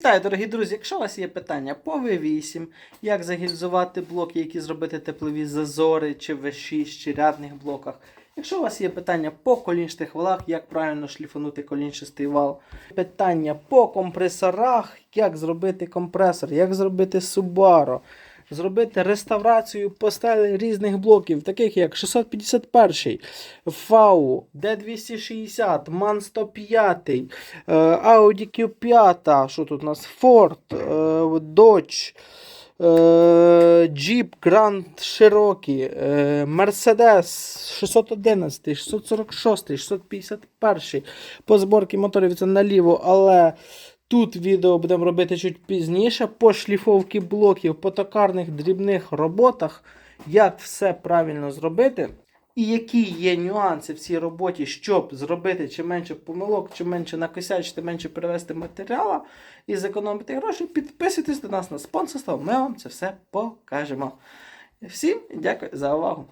Так, дорогі друзі, якщо у вас є питання по V8, як загільзувати блоки, які зробити теплові зазори, чи V6, чи рядних блоках. Якщо у вас є питання по колінчатих валах, як правильно шліфанути колінчастий вал, питання по компресорах, як зробити компресор, як зробити Subaru, зробити реставрацію постель різних блоків, таких як 651, FAU, D260, MAN 105, е, Audi Q5, що тут у нас Ford, Dodge, Jeep Grand Cherokee, Mercedes 611, 646, 651. По зборці моторів це наліво, але тут відео будемо робити чуть пізніше. По шліфовці блоків, по токарних дрібних роботах, як все правильно зробити. І які є нюанси в цій роботі, щоб зробити чим менше помилок, чим менше накосячити, менше перевести матеріала і зекономити гроші, підписуйтесь до нас на спонсорство, ми вам це все покажемо. Всім дякую за увагу.